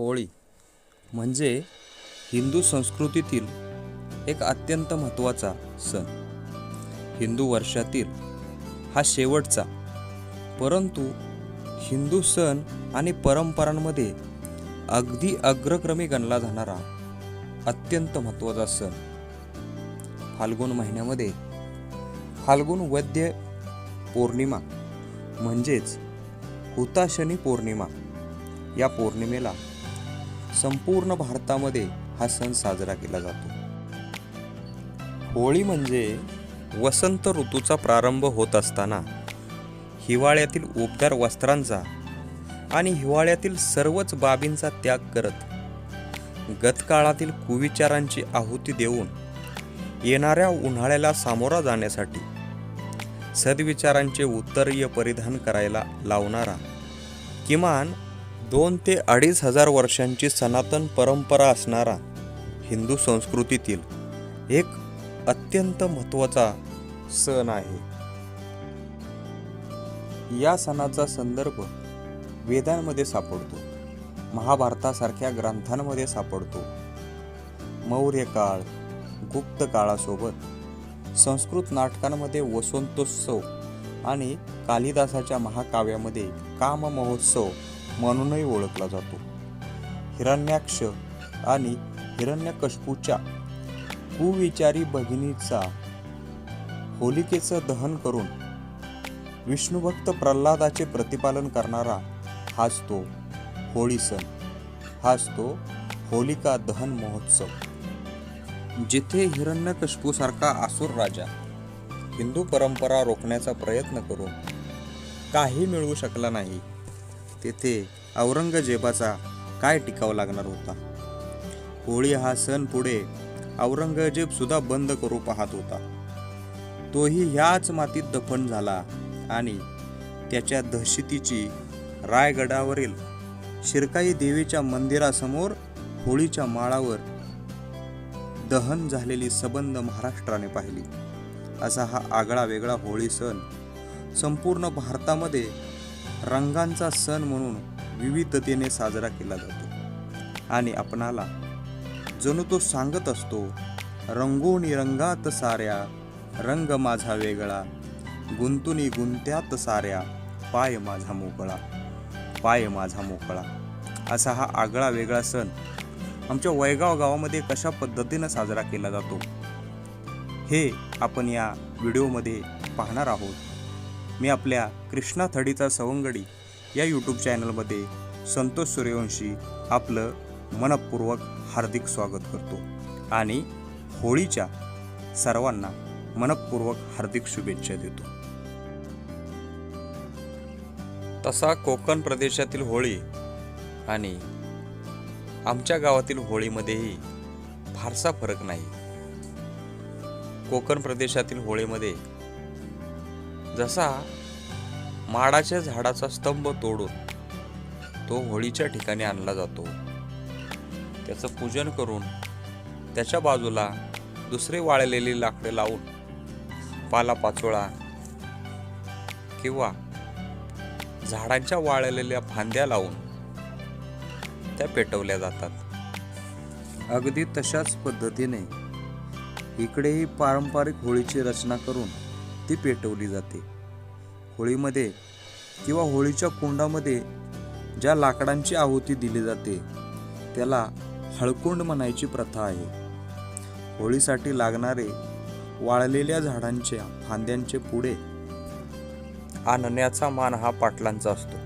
होळी म्हणजे हिंदू संस्कृतीतील एक अत्यंत महत्त्वाचा सण. हिंदू वर्षातील हा शेवटचा. परंतु हिंदू सण आणि परंपरांमध्ये अगदी अग्रक्रमी गणला जाणारा अत्यंत महत्त्वाचा सण. फाल्गुन महिन्यामध्ये फाल्गुन वैद्य पौर्णिमा म्हणजेच हुताशनी पौर्णिमा या पौर्णिमेला संपूर्ण भारतामध्ये हा सण साजरा केला जातो. होळी म्हणजे वसंत ऋतूचा प्रारंभ होत असताना हिवाळ्यातील उबदार वस्त्रांचा आणि हिवाळ्यातील सर्वच बाबींचा त्याग करत गतकाळातील कुविचारांची आहुती देऊन येणाऱ्या उन्हाळ्याला सामोरा जाण्यासाठी सद्विचारांचे उत्तरीय परिधान करायला लावणारा किमान दोन ते अडीच हजार वर्षांची सनातन परंपरा असणारा हिंदू संस्कृतीतील एक अत्यंत महत्त्वाचा सण आहे. या सणाचा संदर्भ वेदांमध्ये सापडतो. महाभारतासारख्या ग्रंथांमध्ये सापडतो. मौर्य काळ गुप्त काळासोबत संस्कृत नाटकांमध्ये वसंतोत्सव आणि कालिदासाच्या महाकाव्यामध्ये काम महोत्सव म्हणूनही ओळखला जातो. हिरण्याक्ष आणि हिरण्यकशपूच्या कुविचारी भगिनीचा होलिकेचं दहन करून विष्णुभक्त प्रल्हादाचे प्रतिपालन करणारा हाच तो होळी सण. हाच तो होलिका दहन महोत्सव. जिथे हिरण्यकशपूसारखा आसुर राजा हिंदू परंपरा रोखण्याचा प्रयत्न करून काही मिळवू शकला नाही तेथे औरंगजेबाचा काय टिकाव लागणार होता? होळी हा सण पुढे औरंगजेब सुद्धा बंद करू पाहत होता. तोही ह्याच मातीत दफन झाला आणि त्याच्या दहशतीची रायगडावरील शिरकाई देवीच्या मंदिरासमोर होळीच्या माळावर दहन झालेली सबंध महाराष्ट्राने पाहिली. असा हा आगळा वेगळा होळी सण संपूर्ण भारतामध्ये रंगांचा सण म्हणून विविधतेने साजरा केला जातो. आणि आपणाला जणू तो सांगत असतो रंगोनी रंगात साऱ्या रंग माझा वेगळा गुंतुनी गुंत्यात साऱ्या पाय माझा मोकळा पाय माझा मोकळा. असा हा आगळा वेगळा सण आमच्या वयगाव गावामध्ये कशा पद्धतीनं साजरा केला जातो हे आपण या व्हिडिओमध्ये पाहणार आहोत. मी आपल्या कृष्णा थडीचा सवंगडी या यूट्यूब चॅनलमध्ये संतोष सूर्यवंशी आपलं मनपूर्वक हार्दिक स्वागत करतो. आणि होळीच्या सर्वांना मनपूर्वक हार्दिक शुभेच्छा देतो. तसा कोकण प्रदेशातील होळी आणि आमच्या गावातील होळीमध्येही फारसा फरक नाही. कोकण प्रदेशातील होळीमध्ये जसा माडाच्या झाडाचा स्तंभ तोडून तो होळीच्या ठिकाणी आणला जातो. त्याचं पूजन करून त्याच्या बाजूला दुसरे वाळलेली लाकडे लावून पालापाचोळा किंवा झाडांच्या वाळलेल्या फांद्या लावून त्या पेटवल्या जातात. अगदी तशाच पद्धतीने इकडेही पारंपरिक होळीची रचना करून ती पेटवली जाते. होळीमध्ये किंवा होळीच्या कुंडामध्ये ज्या लाकडांची आहुती दिली जाते त्याला हळकुंड म्हणायची प्रथा आहे. होळीसाठी लागणारे वाळलेल्या झाडांच्या फांद्यांचे पुढे आणण्याचा मान हा पाटलांचा असतो.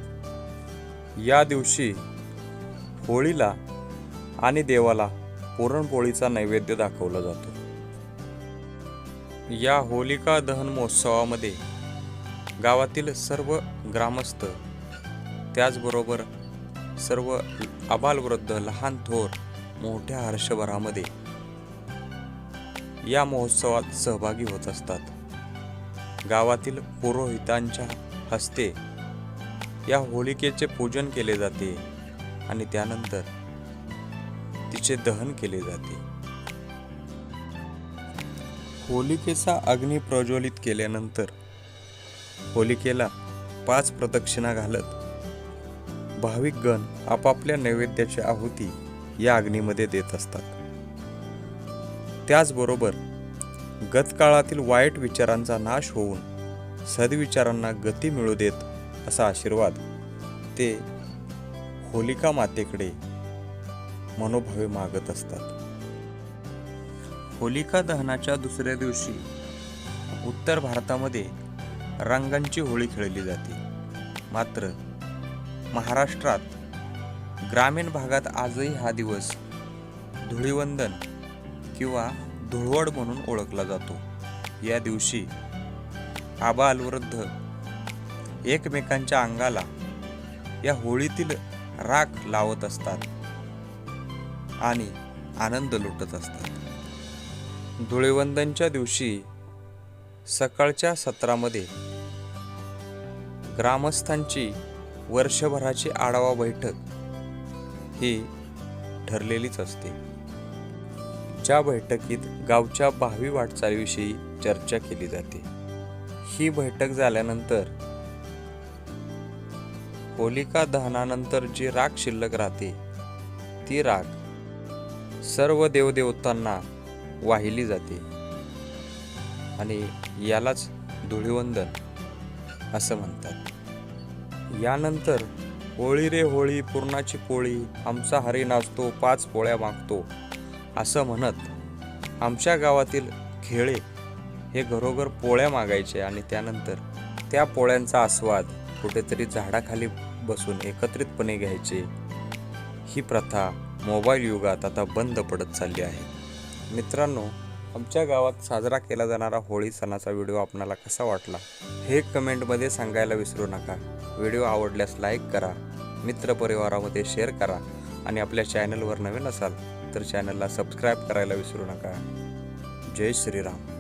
या दिवशी होळीला आणि देवाला पुरणपोळीचा नैवेद्य दाखवला जातो. या होलिका दहन महोत्सवामध्ये गावातील सर्व ग्रामस्थ त्याचबरोबर सर्व आबालवृद्ध लहान थोर मोठ्या हर्षभरामध्ये या महोत्सवात सहभागी होत असतात. गावातील पुरोहितांच्या हस्ते या होलिकेचे पूजन केले जाते आणि त्यानंतर तिचे दहन केले जाते. होलिकेचा अग्नी प्रज्वलित केल्यानंतर होलिकेला पाच प्रदक्षिणा घालत भाविक गण आपापल्या नैवेद्याची आहुती या अग्नीमध्ये देत असतात. त्याचबरोबर गतकाळातील वाईट विचारांचा नाश होऊन सद्विचारांना गती मिळू देत असा आशीर्वाद ते होलिका मातेकडे मनोभावे मागत असतात. होलिका दहनाच्या दुसऱ्या दिवशी उत्तर भारतामध्ये रंगांची होळी खेळली जाते. मात्र महाराष्ट्रात ग्रामीण भागात आजही हा दिवस धुळीवंदन किंवा धुळवड म्हणून ओळखला जातो. या दिवशी आबालवृद्ध एकमेकांच्या अंगाला या होळीतील राख लावत असतात आणि आनंद लुटत असतात. धुळेवंदनच्या दिवशी सकाळच्या सत्रामध्ये ग्रामस्थांची वर्षभराची आढावा बैठक ही ठरलेलीच असते. ज्या बैठकीत गावच्या भावी वाटचालीविषयी चर्चा केली जाते. ही बैठक झाल्यानंतर होलिका दहनानंतर जी राख शिल्लक राहते ती राख सर्व देवदेवतांना वाहिली जाते. आणि यालाच धुळीवंदन असं म्हणतात. यानंतर होळी रे होळी पूर्णाची पोळी आमचा हरी नाचतो पाच पोळ्या मागतो असं म्हणत आमच्या गावातील खेळे हे घरोघर पोळ्या मागायचे आणि त्यानंतर त्या पोळ्यांचा आस्वाद कुठेतरी झाडाखाली बसून एकत्रितपणे घ्यायचे. ही प्रथा मोबाईल युगात आता बंद पडत चालली आहे. मित्रांनो आमच्या गावात साजरा केला जाणारा होळी सणाचा व्हिडिओ आपणाला कसा वाटला हे कमेंटमध्ये सांगायला विसरू नका. व्हिडिओ आवडल्यास लाईक करा मित्रपरिवारामध्ये शेअर करा आणि आपल्या चॅनलवर नवीन असाल तर चॅनलला सबस्क्राईब करायला विसरू नका. जय श्रीराम.